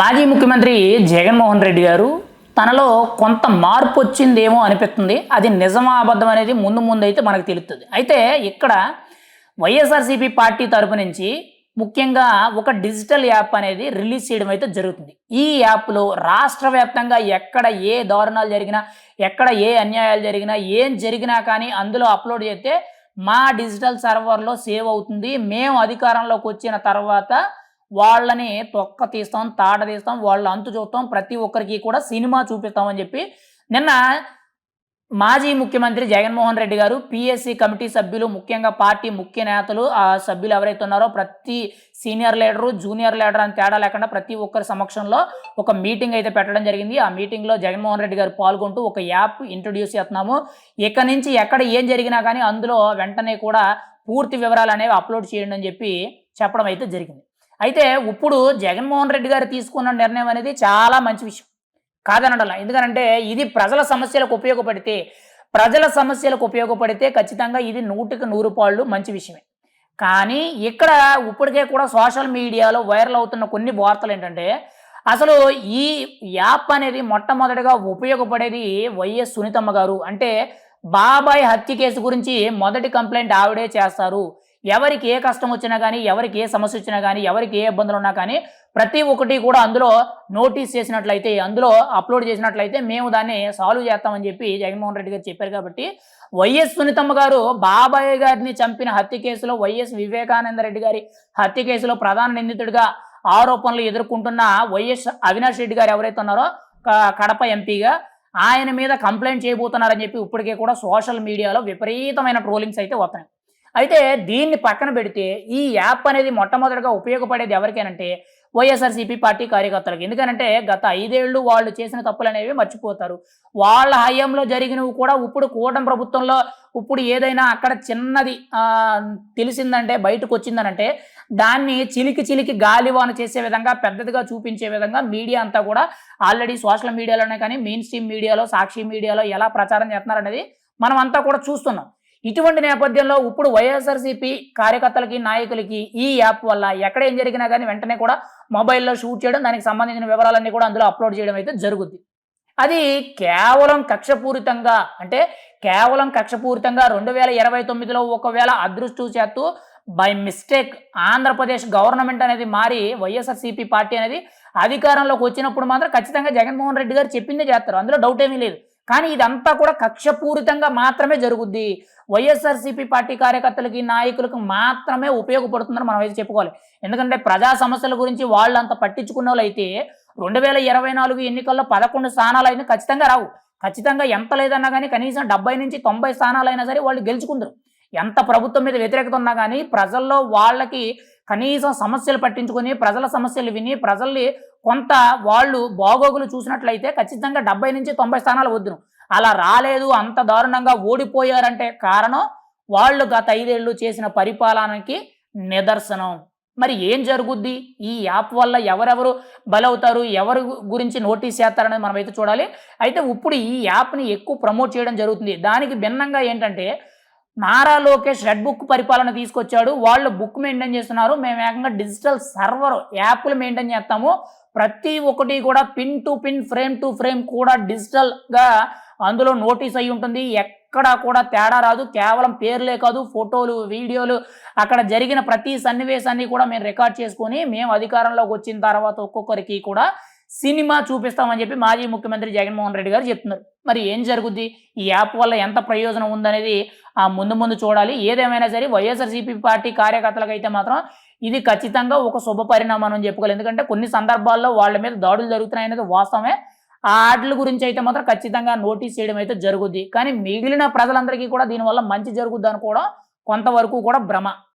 మాజీ ముఖ్యమంత్రి జగన్మోహన్ రెడ్డి గారు తనలో కొంత మార్పు వచ్చిందేమో అనిపిస్తుంది. అది నిజమా అబద్ధం అనేది ముందు ముందు అయితే మనకు తెలుస్తుంది. అయితే ఇక్కడ వైఎస్ఆర్సీపీ పార్టీ తరపు నుంచి ముఖ్యంగా ఒక డిజిటల్ యాప్ అనేది రిలీజ్ చేయడం అయితే జరుగుతుంది. ఈ యాప్లో రాష్ట్ర వ్యాప్తంగా ఎక్కడ ఏ దారుణాలు జరిగినా ఎక్కడ ఏ అన్యాయాలు జరిగినా ఏం జరిగినా కానీ అందులో అప్లోడ్ చేస్తే మా డిజిటల్ సర్వర్లో సేవ్ అవుతుంది. మేము అధికారంలోకి వచ్చిన తర్వాత వాళ్ళని తొక్క తీస్తాం తాట తీస్తాం వాళ్ళ అంతు చూస్తాం ప్రతి ఒక్కరికి కూడా సినిమా చూపిస్తామని చెప్పి నిన్న మాజీ ముఖ్యమంత్రి జగన్మోహన్ రెడ్డి గారు పిఎస్సి కమిటీ సభ్యులు ముఖ్యంగా పార్టీ ముఖ్య నేతలు ఆ సభ్యులు ఎవరైతే ఉన్నారో ప్రతి సీనియర్ లీడరు జూనియర్ లీడర్ అని తేడా లేకుండా ప్రతి ఒక్కరి సమక్షంలో ఒక మీటింగ్ అయితే పెట్టడం జరిగింది. ఆ మీటింగ్లో జగన్మోహన్ రెడ్డి గారు పాల్గొంటూ ఒక యాప్ ఇంట్రొడ్యూస్ చేస్తున్నాము. ఇక్కడ నుంచి ఎక్కడ ఏం జరిగినా కానీ అందులో వెంటనే కూడా పూర్తి వివరాలు అనేవి అప్లోడ్ చేయండి అని చెప్పి చెప్పడం అయితే జరిగింది. అయితే ఇప్పుడు జగన్మోహన్ రెడ్డి గారు తీసుకున్న నిర్ణయం అనేది చాలా మంచి విషయం. కాదనడలా. ఎందుకంటే ఇది ప్రజల సమస్యలకు ఉపయోగపడితే ప్రజల సమస్యలకు ఉపయోగపడితే ఖచ్చితంగా ఇది నూటికి నూరు పాళ్ళు మంచి విషయమే. కానీ ఇక్కడ ఇప్పటికే కూడా సోషల్ మీడియాలో వైరల్ అవుతున్న కొన్ని వార్తలు ఏంటంటే అసలు ఈ యాప్ అనేది మొట్టమొదటిగా ఉపయోగపడేది వైఎస్ సునీతమ్మ గారు. అంటే బాబాయ్ హత్య కేసు గురించి మొదటి కంప్లైంట్ ఆవిడే చేస్తారు. ఎవరికి ఏ కష్టం వచ్చినా కానీ ఎవరికి ఏ సమస్య వచ్చినా కానీ ఎవరికి ఏ ఇబ్బందులు ఉన్నా కానీ ప్రతి ఒక్కటి కూడా అందులో నోటీస్ చేసినట్లయితే అందులో అప్లోడ్ చేసినట్లయితే మేము దాన్ని సాల్వ్ చేస్తామని చెప్పి జగన్మోహన్ రెడ్డి గారు చెప్పారు కాబట్టి వైఎస్ సునీతమ్మ గారు బాబాయ్ గారిని చంపిన హత్య కేసులో వైఎస్ వివేకానంద రెడ్డి గారి హత్య కేసులో ప్రధాన నిందితుడిగా ఆరోపణలు ఎదుర్కొంటున్న వైఎస్ అవినాష్ రెడ్డి గారు ఎవరైతే ఉన్నారో క- కడప ఎంపీగా ఆయన మీద కంప్లైంట్ చేయబోతున్నారని చెప్పి ఇప్పటికే కూడా సోషల్ మీడియాలో విపరీతమైన ట్రోలింగ్స్ అయితే వస్తున్నాయి. అయితే దీన్ని పక్కన పెడితే ఈ యాప్ అనేది మొట్టమొదటిగా ఉపయోగపడేది ఎవరికేనంటే వైఎస్ఆర్సీపీ పార్టీ కార్యకర్తలకు. ఎందుకనంటే గత ఐదేళ్ళు వాళ్ళు చేసిన తప్పులు అనేవి మర్చిపోతారు. వాళ్ళ హయాంలో జరిగినవి కూడా ఇప్పుడు కూటమి ప్రభుత్వంలో ఇప్పుడు ఏదైనా అక్కడ చిన్నది తెలిసిందంటే బయటకు వచ్చిందనంటే దాన్ని చిలికి చిలికి గాలివాన చేసే విధంగా పెద్దదిగా చూపించే విధంగా మీడియా అంతా కూడా ఆల్రెడీ సోషల్ మీడియాలోనే కానీ మెయిన్ స్ట్రీమ్ మీడియాలో సాక్షి మీడియాలో ఎలా ప్రచారం చేస్తున్నారనేది మనం అంతా కూడా చూస్తున్నాం. ఇటువంటి నేపథ్యంలో ఇప్పుడు వైఎస్ఆర్సీపీ కార్యకర్తలకి నాయకులకి ఈ యాప్ వల్ల ఎక్కడ ఏం జరిగినా కానీ వెంటనే కూడా మొబైల్లో షూట్ చేయడం దానికి సంబంధించిన వివరాలన్నీ కూడా అందులో అప్లోడ్ చేయడం అయితే జరుగుద్ది. అది కేవలం కక్షపూరితంగా అంటే కేవలం కక్షపూరితంగా రెండు వేల ఇరవై తొమ్మిదిలో ఒకవేళ అదృష్టం చేస్తూ బై మిస్టేక్ ఆంధ్రప్రదేశ్ గవర్నమెంట్ అనేది మారి వైఎస్ఆర్సీపీ పార్టీ అనేది అధికారంలోకి వచ్చినప్పుడు మాత్రం ఖచ్చితంగా జగన్మోహన్ రెడ్డి గారు చెప్పిందే చేస్తారు. అందులో డౌట్ ఏమీ లేదు. కానీ ఇదంతా కూడా కక్షపూరితంగా మాత్రమే జరుగుద్ది. వైఎస్ఆర్సీపీ పార్టీ కార్యకర్తలకి నాయకులకు మాత్రమే ఉపయోగపడుతుందని మనం అయితే చెప్పుకోవాలి. ఎందుకంటే ప్రజా సమస్యల గురించి వాళ్ళు అంత పట్టించుకున్న వాళ్ళు అయితే రెండు వేల ఇరవై నాలుగు ఎన్నికల్లో పదకొండు స్థానాలు అయినా ఖచ్చితంగా రావు. ఖచ్చితంగా ఎంత లేదన్నా కానీ కనీసం డెబ్బై నుంచి తొంభై స్థానాలైనా సరే వాళ్ళు గెలుచుకుందరు. ఎంత ప్రభుత్వం మీద వ్యతిరేకత ఉన్నా కానీ ప్రజల్లో వాళ్ళకి కనీసం సమస్యలు పట్టించుకొని ప్రజల సమస్యలు విని ప్రజల్ని కొంత వాళ్ళు బాగోగులు చూసినట్లయితే ఖచ్చితంగా డెబ్బై నుంచి తొంభై స్థానాలు వద్దును. అలా రాలేదు అంత దారుణంగా ఓడిపోయారంటే కారణం వాళ్ళు గత ఐదేళ్ళు చేసిన పరిపాలనకి నిదర్శనం. మరి ఏం జరుగుద్ది? ఈ యాప్ వల్ల ఎవరెవరు బలవుతారు? ఎవరు గురించి నోటీస్ చేస్తారనేది మనం అయితే చూడాలి. అయితే ఇప్పుడు ఈ యాప్ని ఎక్కువ ప్రమోట్ చేయడం జరుగుతుంది. దానికి భిన్నంగా ఏంటంటే నారా లోకేష్ రెడ్ బుక్ పరిపాలన తీసుకొచ్చాడు. వాళ్ళు బుక్ మెయింటైన్ చేస్తున్నారు. మేము ఏకంగా డిజిటల్ సర్వర్ యాప్లు మెయింటైన్ చేస్తాము. ప్రతి ఒక్కటి కూడా pin to pin frame to frame కూడా డిజిటల్గా అందులో నోటీస్ అయి ఉంటుంది. ఎక్కడా కూడా తేడా రాదు. కేవలం పేర్లే కాదు ఫోటోలు వీడియోలు అక్కడ జరిగిన ప్రతి సన్నివేశాన్ని కూడా మేము రికార్డ్ చేసుకొని మేము అధికారంలోకి వచ్చిన తర్వాత ఒక్కొక్కరికి కూడా సినిమా చూపిస్తామని చెప్పి మాజీ ముఖ్యమంత్రి జగన్మోహన్ రెడ్డి గారు చెప్తున్నారు. మరి ఏం జరుగుద్ది? ఈ యాప్ వల్ల ఎంత ప్రయోజనం ఉందనేది ఆ ముందు ముందు చూడాలి. ఏదేమైనా సరే వైఎస్ఆర్సీపీ పార్టీ కార్యకర్తలకు అయితే మాత్రం ఇది ఖచ్చితంగా ఒక శుభ పరిణామం అని చెప్పుకోవాలి. ఎందుకంటే కొన్ని సందర్భాల్లో వాళ్ళ మీద దాడులు జరుగుతున్నాయనేది వాస్తవమే. ఆ ఆటల గురించి అయితే మాత్రం ఖచ్చితంగా నోటీస్ చేయడం అయితే జరుగుద్ది. కానీ మిగిలిన ప్రజలందరికీ కూడా దీనివల్ల మంచి జరుగుద్ది అనుకోవడం కొంతవరకు కూడా భ్రమ.